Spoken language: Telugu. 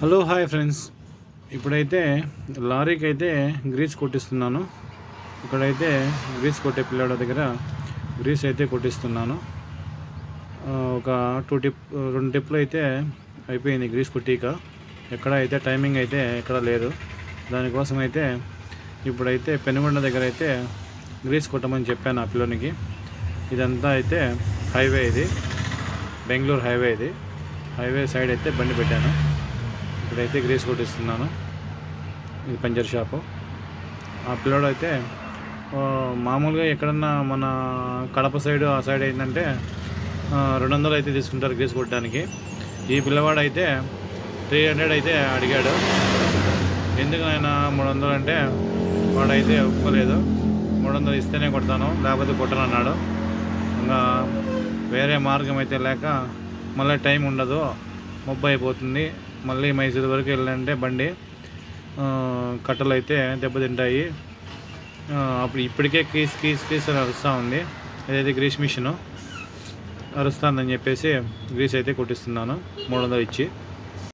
హలో హాయ్ ఫ్రెండ్స్ ఇప్పుడైతే లారీకి అయితే గ్రీస్ కొట్టిస్తున్నాను. ఇక్కడైతే గ్రీస్ కొట్టే పిల్లాడ దగ్గర గ్రీస్ అయితే కొట్టిస్తున్నాను. ఒక టూ టిప్ రెండు టిప్లు అయితే అయిపోయింది గ్రీస్ కొట్టిక. ఎక్కడ అయితే టైమింగ్ అయితే ఎక్కడ లేదు. దానికోసం అయితే ఇప్పుడైతే పెనుగొండ దగ్గర అయితే గ్రీస్ కొట్టమని చెప్పాను ఆ పిల్లోనికి. ఇదంతా అయితే హైవే ఇది. బెంగళూరు హైవే ఇది. హైవే సైడ్ అయితే బండి పెట్టాను. ఇక్కడైతే గ్రీస్ కొట్టిస్తున్నాను. ఇది పంచర్ షాపు. ఆ పిల్లోడు అయితే మామూలుగా ఎక్కడన్నా మన కడప సైడ్ ఆ సైడ్ ఏంటంటే రెండు వందలు అయితే తీసుకుంటారు గ్రీస్ కొట్టడానికి. ఈ పిల్లవాడు అయితే త్రీ హండ్రెడ్ అయితే అడిగాడు. ఎందుకు ఆయన మూడు వందలు అంటే వాడైతే ఒప్పుకోలేదు. మూడు వందలు ఇస్తేనే కొడతాను లేకపోతే కొట్టను అన్నాడు ఇంకా వేరే మార్గం అయితే లేక మళ్ళీ టైం ఉండదు. మొబ్బు అయిపోతుంది. మళ్ళీ మైసూరు వరకు వెళ్ళాలంటే బండి కట్టలు అయితే దెబ్బతింటాయి. అప్పుడు ఇప్పటికే కీస్ కీస్ కీస్ అని అరుస్తూ ఉంది. ఏదైతే గ్రీస్ మిషను. అరుస్తుందని చెప్పేసి గ్రీస్ అయితే కొట్టిస్తున్నాను. మూడు వందలు ఇచ్చి.